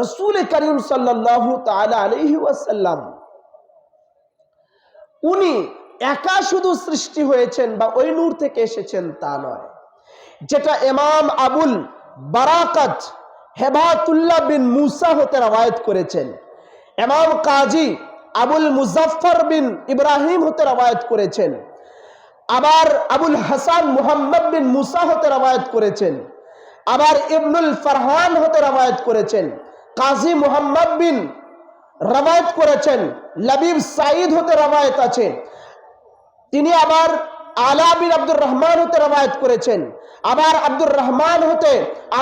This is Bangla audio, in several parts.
রসুল করিম সাল্লাহ আলহি ওয়াসাল্লাম, উনি একা শুধু সৃষ্টি হয়েছেন বা ওই নূর থেকে এসেছেন তা নয়। যেটা এমাম আবুল বারাকাত হেবাতুল্লাহ বিন মুসা হতে রবায়ত করেছেন এমাম কাজী আবুল মুজাফফর বিন ইব্রাহিম হতে রবায়ত করেছেন, আবার আবুল হাসান মুহাম্মদ বিন মুসা হতে রবায়ত করেছেন, আবার ইবনুল ফারহান হতে রবায়ত করেছেন। কাজী মুহাম্মদ বিন রবায়ত করেছেন। লবিব সাইদ হতে রবায়ত আছে। তিনি আবার আলা বিন আব্দুর রহমান হতে রবায়ত করেছেন। আবার আব্দুর রহমান হতে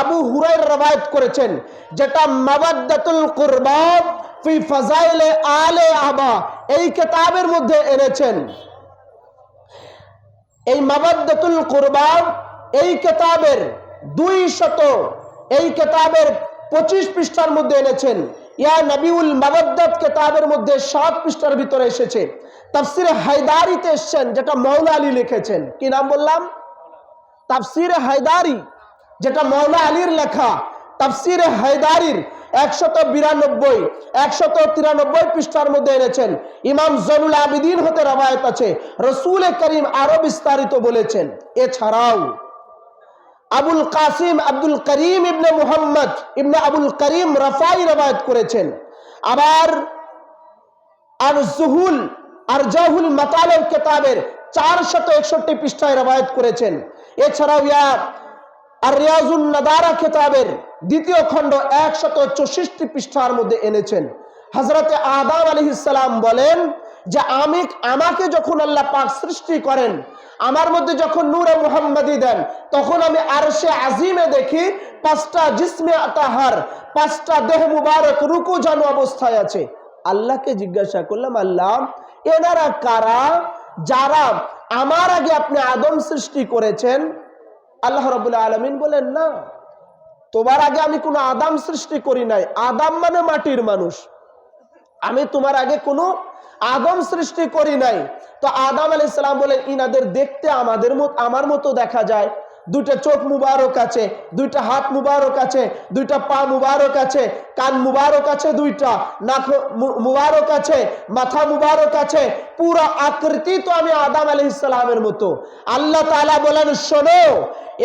আবু হুরাইর রবায়ত করেছেন। যেটা মাবাদ্দাতুল কুরবাব ফি ফাজাইলে আলে আবা এই কিতাবের মধ্যে এনেছেন। এই মাবাদ্দাতুল কুরবাব এই কিতাবের দুই শত, এই কিতাবের পঁচিশ পৃষ্ঠার মধ্যে এনেছেন। ইয়া নবিউল মাবাদ্দাত কেতাবের মধ্যে সাত পৃষ্ঠার ভিতরে এসেছে। তাফসিরে হায়দারিতে এসছেন, যেটা মৌলা আলী লিখেছেন। কি নাম বললাম? তাফসিরে হায়দারি, যেটা মৌলা আলীর লেখা। তাফসিরে হায়দারির একশত বিরানব্বই, একশত তিরানব্বই পৃষ্ঠার মধ্যে এনেছেন। ইমাম জনুল আবিদিন হতে রবায়ত আছে। রসুল করিম আরও বিস্তারিত বলেছেন। এছাড়াও আবুল কাসিম আব্দুল করিম ইবনে মুহাম্মদ ইবনে আবুল করিম রফাই রবায়ত করেছেন। আবার আর জুহুল আর জাহুল মাতালের কেতাবের চার শত একষট্টি পৃষ্ঠায় রবায়ত করেছেন। এছাড়াও ইয়া আর রিয়াজুল নাদারা খেতাবের দ্বিতীয় খণ্ড একশত চৌষট্টি পৃষ্ঠার মধ্যে এনেছেন। হজরতে আদাম আলী ইসালাম বলেন যে আমি, আমাকে যখন আল্লাহ পাক সৃষ্টি করেন, আমার মধ্যে যখন নূরে মুহাম্মাদি দেন, তখন আমি আরশে আজিমে দেখি পাঁচটা জিসমে তাহার পাঁচটা দেহ মুবারক রুকু জানু অবস্থায় আছে। আল্লাহকে জিজ্ঞাসা করলাম, আল্লাহ, এনারা কারা যারা আমার আগে আপনি আদম সৃষ্টি করেছেন? আল্লাহ রবুল্লা আলমিন বলেন, না, তোমার আগে আমি কোনো আদাম সৃষ্টি করি নাই। আদাম মানে মাটির মানুষ। আমি তোমার আগে কোনো আদম সৃষ্টি করি নাই। তো আদম আলাইসালাম বলেন, ইনাদের দেখতে আমাদের আমার মতো দেখা যায়। দুইটা চোখ মুবারক আছে, দুইটা হাত মুবারক আছে, দুইটা পা মুবারক আছে, কান মুবারক আছে দুইটা, নাক মুবারক আছে, মাথা মুবারক আছে, পুরো আকৃতি তো আমি আদাম আলি ইসলামের মতো। আল্লাহ তালা বলেন, শোনো,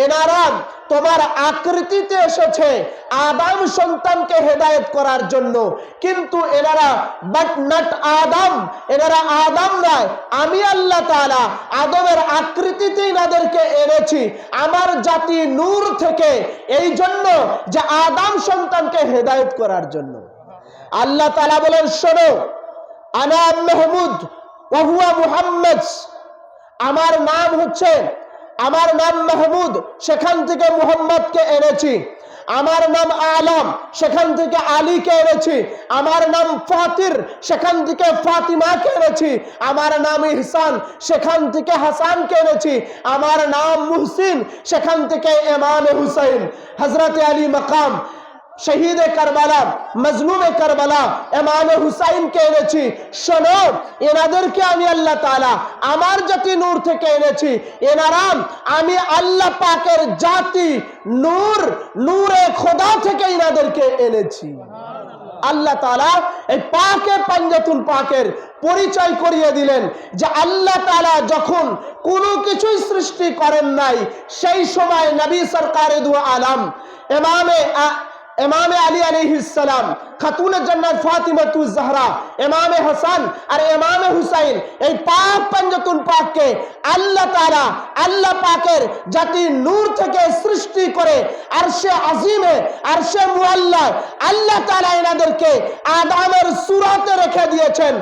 এনারা তোমার আকৃতিতে এসেছে আদাম সন্তানকে হেদায়ত করার জন্য। কিন্তু এনারা বাট নট আদাম, এনারা আদাম নয়, আমি আল্লাহ তাআলা আদমের আকৃতিতে এনাদেরকে এনেছি। আমার জাতি নূর থেকে এই জন্য যে আদাম সন্তানকে হেদায়ত করার জন্য। আল্লাহ তালা বলেন, শোনো, আনা মেহমুদ, ওহুয়া মুহাম্মদ। আমার নাম হচ্ছে, আমার নাম মাহমুদ, সেখান থেকে মুহাম্মদকে এনেছি। আমার নাম আলম, সেখান থেকে আলীকে এনেছি। আমার নাম ফাতির, সেখান থেকে ফাতিমাকে এনেছি। আমার নাম ইহসান, সেখান থেকে হাসানকে এনেছি। আমার নাম মুহসিন, সেখান থেকে এমাম হুসাইন। হজরত আলী মকাম শহীদ কারবালা, মজলুমে কারবালা, এমামে হুসাইনকে এনেছি। শোনো, এনাদেরকে আমি আল্লাহ তালা আমার জাতি নূর থেকে এনেছি। এনারাম আমি আল্লাহ পাকের জাতি নূর, নূরে খোদা থেকে এনাদেরকে এনেছি। আল্লাহ তাআলা এই পাকে পাঞ্জাতুল পাকের পরিচয় করিয়ে দিলেন যে আল্লাহ তাআলা যখন কোনো কিছুই সৃষ্টি করেন নাই, সেই সময় নবী সরকার দু আলম, এমামে ইমামে আলী আলিহিসাম খাতুনে জান্নাত ফাতিমাতু জাহরা এমামে হাসান আর এমামে হুসাইন, এই পাক পাঞ্জাতুল পাককে আল্লাহ তাআলা আল্লাহ পাকের জাতি নূর থেকে সৃষ্টি করে আরশে আজিমে, আরশে মুআল্লা আল্লাহ তাআলা এনাদেরকে আদামের সুরাতে রেখে দিয়েছেন।